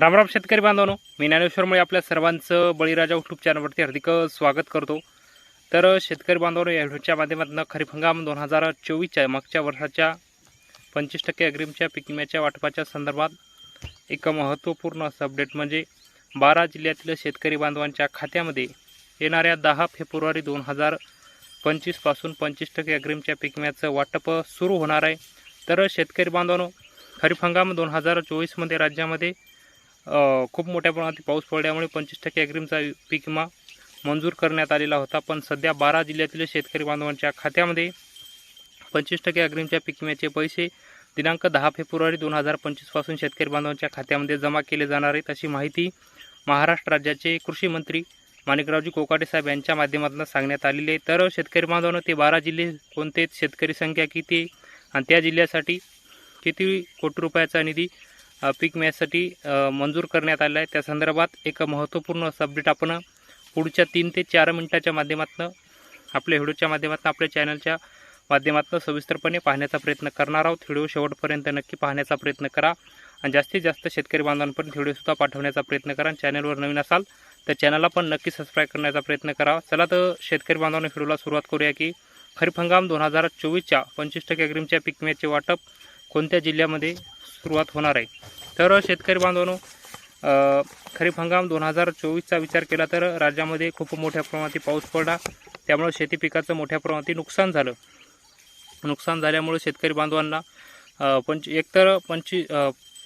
रामराम शेतकरी बांधवांनो. मी ज्ञानेश्वरमुळे आपल्या सर्वांचं बळीराजा युट्यूब चॅनलवरती हार्दिक स्वागत करतो. तर शेतकरी बांधवांनो या व्हिडिओच्या माध्यमातून खरीप हंगाम दोन हजार चोवीसच्या मागच्या वर्षाच्या पंचवीस टक्के अग्रिमच्या पिकम्याच्या वाटपाच्या संदर्भात एक महत्त्वपूर्ण असं अपडेट म्हणजे बारा जिल्ह्यातील शेतकरी बांधवांच्या खात्यामध्ये येणाऱ्या दहा फेब्रुवारी दोन हजार पंचवीसपासून पंचवीस टक्के अग्रिमच्या पिकम्याचं वाटप सुरू होणार आहे. तर शेतकरी बांधवांनो खरीप हंगाम दोन हजार चोवीसमध्ये राज्यामध्ये खूप मोठ्या प्रमाणात पाऊस पडल्यामुळे पंचवीस टक्के अग्रिमचा पीक विमा मंजूर करण्यात आलेला होता. पण सध्या बारा जिल्ह्यातील शेतकरी बांधवांच्या खात्यामध्ये पंचवीस टक्के अग्रिमच्या पीक विम्याचे पैसे दिनांक दहा फेब्रुवारी दोन हजार पंचवीसपासून शेतकरी बांधवांच्या खात्यामध्ये जमा केले जाणार आहेत अशी माहिती महाराष्ट्र राज्याचे कृषी मंत्री माणिकरावजी कोकाटे साहेब यांच्या माध्यमातून सांगण्यात आलेले तर शेतकरी बांधवांना ते बारा जिल्हे कोणते शेतकरी संख्या किती आणि त्या जिल्ह्यासाठी किती कोटी रुपयाचा निधी पीक विम्यासाठी मंजूर करण्यात आला आहे. त्या संदर्भात एक महत्त्वपूर्ण असं अपडेट आपण पुढच्या तीन ते चार मिनिटाच्या माध्यमातून आपल्या व्हिडिओच्या माध्यमातून आपल्या चॅनलच्या माध्यमातून सविस्तरपणे पाहण्याचा प्रयत्न करणार आहोत. व्हिडिओ शेवटपर्यंत नक्की पाहण्याचा प्रयत्न करा. आणि जास्तीत जास्त शेतकरी बांधवांपर्यंत व्हिडिओसुद्धा पाठवण्याचा प्रयत्न करा. चॅनलवर नवीन असाल तर चॅनलला पण नक्की सबस्क्राईब करण्याचा प्रयत्न करा. चला तर शेतकरी बांधवांना व्हिडिओला सुरुवात करूया की खरीप हंगाम दोन हजार चोवीसच्या पंचवीस टक्के अग्रिमच्या पीक विम्याचे वाटप कोणत्या जिल्ह्यामध्ये सुरुवात होणार आहे? तर शेतकरी बांधवांनो खरीप हंगाम दोन हजार चोवीसचा विचार केला तर राज्यामध्ये खूप मोठ्या प्रमाणात पाऊस पडला. त्यामुळे शेती पिकाचं मोठ्या प्रमाणात नुकसान झालं. नुकसान झाल्यामुळे शेतकरी बांधवांना पंच एकतर पंचवी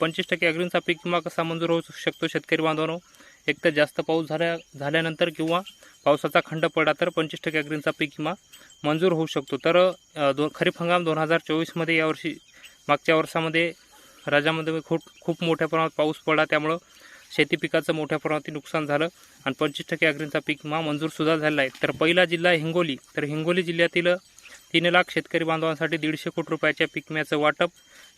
पंचवीस टक्के अग्रिमचा पीक विमा कसा मंजूर होऊ शकतो शेतकरी बांधवांनो? एकतर जास्त पाऊस झाल्या झाल्यानंतर किंवा पावसाचा खंड पडला तर पंचवीस टक्के अग्रिमचा पीक विमा मंजूर होऊ शकतो. तर दो खरीप हंगाम दोन हजार चोवीसमध्ये यावर्षी मागच्या वर्षामध्ये राज्यामध्ये खूप खूप मोठ्या प्रमाणात पाऊस पडला. त्यामुळं शेती पिकाचं मोठ्या प्रमाणात नुकसान झालं आणि पंचवीस टक्के अग्रींचा पीक विमा मंजूरसुद्धा झालेला आहे. तर पहिला जिल्हा आहे हिंगोली. तर हिंगोली जिल्ह्यातील तीन लाख शेतकरी बांधवांसाठी दीडशे कोटी रुपयाच्या पीक विम्याचं वाटप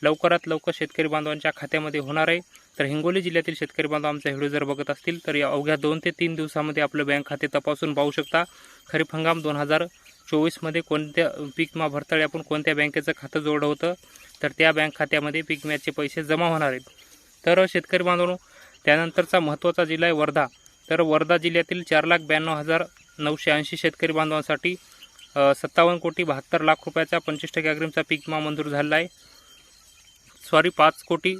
लवकरात लवकर शेतकरी बांधवांच्या खात्यामध्ये होणार आहे. तर हिंगोली जिल्ह्यातील शेतकरी बांधव आमचा व्हिडिओ जर बघत असतील तर या अवघ्या दोन ते तीन दिवसामध्ये आपलं बँक खाते तपासून पाहू शकता. खरीप हंगाम दोन हजार चोवीसमध्ये कोणत्या पीक विमा भरताळी आपण कोणत्या बँकेचं खातं जोडलं होतं? तर त्या बँक खात्यामध्ये पीक विम्याचे पैसे जमा होणार आहेत. तर शेतकरी बांधवांनो त्यानंतरचा महत्त्वाचा जिल्हा आहे वर्धा. तर वर्धा जिल्ह्यातील चार लाख ब्याण्णव हजार नऊशे ऐंशी शेतकरी बांधवांसाठी सत्तावन्न कोटी बहात्तर लाख रुपयाचा पंचवीस टक्के अग्रिमचा पीक विमा मंजूर झालेला आहे. सॉरी पाच कोटी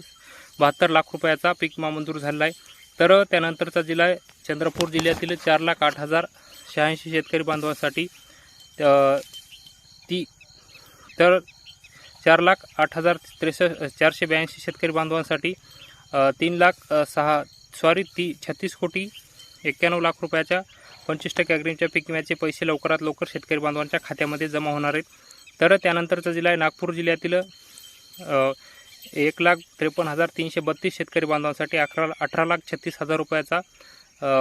बहात्तर लाख रुपयाचा पीक विमा मंजूर झालेला आहे. तर त्यानंतरचा जिल्हा आहे चंद्रपूर जिल्ह्यातील चार लाख आठ हजार शहाऐंशी शेतकरी बांधवांसाठी ती तर चार लाख आठ हजार त्रेसष्ट चारशे ब्याऐंशी शेतकरी बांधवांसाठी तीन लाख सहा सॉरी ती छत्तीस कोटी एक्क्याण्णव लाख रुपयाच्या पंचवीस टक्के अग्रिमच्या पीक विम्याचे पैसे लवकरात लवकर शेतकरी बांधवांच्या खात्यामध्ये जमा होणार आहेत. तर त्यानंतरचा जिल्हा आहे नागपूर जिल्ह्यातील एक लाख त्रेपन्न हजार तीनशे बत्तीस शेतकरी बांधवांसाठी अकरा अठरा लाख छत्तीस हजार रुपयाचा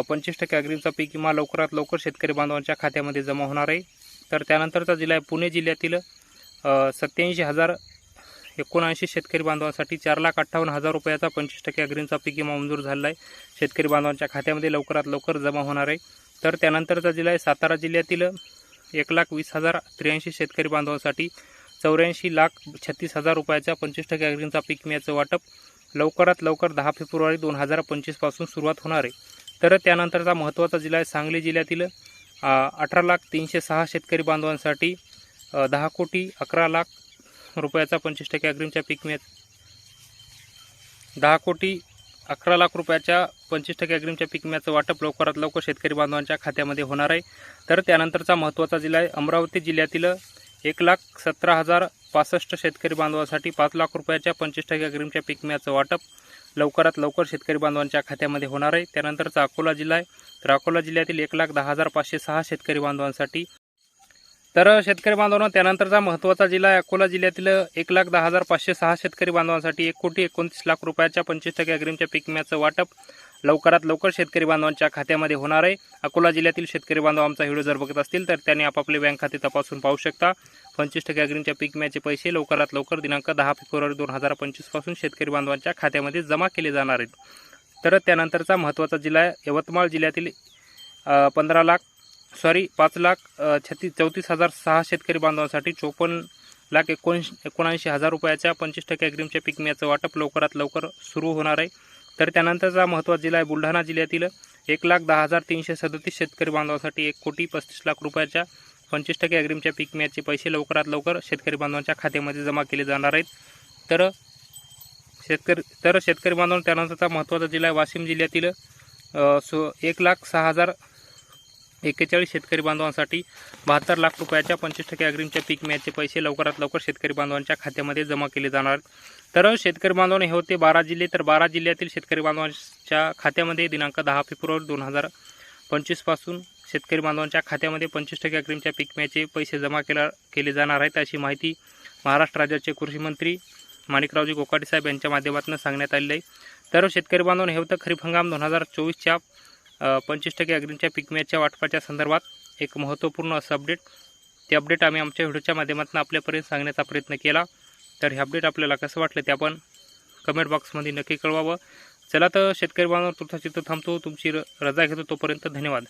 पंचवीस टक्के अग्रिमचा पीक विमा लवकरात लवकर शेतकरी बांधवांच्या खात्यामध्ये जमा होणार आहे. तर त्यानंतरचा जिल्हा आहे पुणे जिल्ह्यातील सत्याऐंशी हजार एकोणऐंशी शेतकरी बांधवांसाठी चार लाख अठ्ठावन्न हजार रुपयाचा पंचवीस टक्के अग्रींचा पीक विमा मंजूर झालेला आहे शेतकरी बांधवांच्या खात्यामध्ये लवकरात लवकर जमा होणार आहे. तर त्यानंतरचा जिल्हा आहे सातारा जिल्ह्यातील एक लाख वीस हजार त्र्याऐंशी शेतकरी बांधवांसाठी चौऱ्याऐंशी लाख छत्तीस हजार रुपयाच्या पंचवीस टक्के अग्रिमचा पीक विम्याचं वाटप लवकरात लवकर दहा फेब्रुवारी दोन हजार पंचवीसपासून सुरुवात होणार आहे. तर त्यानंतरचा महत्त्वाचा जिल्हा आहे सांगली जिल्ह्यातील अठरा लाख तीनशे सहा शेतकरी बांधवांसाठी दहा कोटी अकरा लाख रुपयाचा पंचवीस टक्के अग्रिमच्या पीक विम्यात दहा कोटी अकरा लाख रुपयाच्या पंचवीस टक्के अग्रिमच्या पीक विम्याचं वाटप लवकरात लवकर शेतकरी बांधवांच्या खात्यामध्ये होणार आहे. तर त्यानंतरचा महत्त्वाचा जिल्हा आहे अमरावती जिल्ह्यातील एक लाख सतरा हजार पासष्ट शेतकरी बांधवांसाठी पाच लाख रुपयाच्या पंचवीस टक्के अग्रिमच्या पीक विम्याचं वाटप लवकरात लवकर शेतकरी बांधवांच्या खात्यामध्ये होणार आहे. त्यानंतरचा अकोला जिल्हा आहे. तर अकोला जिल्ह्यातील एक लाख दहा हजार पाचशे सहा शेतकरी बांधवांसाठी तर शेतकरी बांधवांना त्यानंतरचा महत्त्वाचा जिल्हा आहे अकोला जिल्ह्यातील एक लाख दहा हजार पाचशे सहा शेतकरी बांधवांसाठी एक कोटी एकोणतीस लाख रुपयाच्या पंचवीस टक्के अग्रिमच्या पीक विम्याचं वाटप लवकरात लवकर शेतकरी बांधवांच्या खात्यामध्ये होणार आहे. अकोला जिल्ह्यातील शेतकरी बांधव आमचा व्हिडिओ जर बघत असतील तर त्यांनी आपापले बँक खाते तपासून पाहू शकता. पंचवीस टक्के अग्रिमच्या पीक विम्याचे पैसे लवकरात लवकर दिनांक दहा फेब्रुवारी दोन हजार पंचवीसपासून शेतकरी बांधवांच्या खात्यामध्ये जमा केले जाणार आहेत. तर त्यानंतरचा महत्त्वाचा जिल्हा आहे यवतमाळ जिल्ह्यातील पंधरा लाख सॉरी पाच लाख छत्तीस चौतीस हजार सहा शेतकरी बांधवांसाठी चोपन्न लाख एकोणीस एकोणऐंशी हजार रुपयाच्या पंचवीस टक्के अग्रिमच्या पीक विम्याचं वाटप लवकरात लवकर सुरू होणार आहे. तर त्यानंतरचा महत्त्वाचा जिल्हा आहे बुलढाणा जिल्ह्यातील एक लाख दहा हजार तीनशे सदतीस शेतकरी बांधवांसाठी एक कोटी पस्तीस लाख रुपयाच्या पंचवीस टक्के अग्रिमच्या पीक विम्याचे पैसे लवकरात लवकर शेतकरी बांधवांच्या खात्यामध्ये जमा केले जाणार आहेत. तर शेतकरी तर शेतकरी बांधव त्यानंतरचा महत्त्वाचा जिल्हा आहे वाशिम जिल्ह्यातील सो एक लाख सहा हजार एक्केचाळीस शेतकरी बांधवांसाठी बहात्तर लाख रुपयाच्या पंचवीस टक्के अग्रिमच्या पीक मिळाचे पैसे लवकरात लवकर शेतकरी बांधवांच्या खात्यामध्ये जमा केले जाणार. तर शेतकरी बांधवांनी हे होते बारा जिल्हे. तर बारा जिल्ह्यातील शेतकरी बांधवांच्या खात्यामध्ये दिनांक दहा फेब्रुवारी दोन हजार पंचवीसपासून शेतकरी बांधवांच्या खात्यामध्ये पंचवीस टक्के अग्रिमच्या पीक मिळाचे पैसे जमा केला केले जाणार आहेत. अशी माहिती महाराष्ट्र राज्याचे कृषी मंत्री माणिकरावजी गोकाटे साहेब यांच्या माध्यमातून सांगण्यात आलेलं आहे. तर शेतकरी बांधवांनी हे होतं खरीप हंगाम दोन हजार चोवीसच्या पंचवीस टक्के अग्रिमच्या पीक वाटपाच्या संदर्भात एक महत्त्वपूर्ण असं अपडेट ते अपडेट आम्ही आमच्या व्हिडिओच्या माध्यमातून आपल्यापर्यंत सांगण्याचा प्रयत्न केला. तर हे अपडेट आपल्याला कसं वाटलं ते आपण कमेंट बॉक्समध्ये नक्की कळवावं. चला तर शेतकरी बांधव तुमचा चित्र थांबतो. तुमची र रजा घेतो तोपर्यंत धन्यवाद.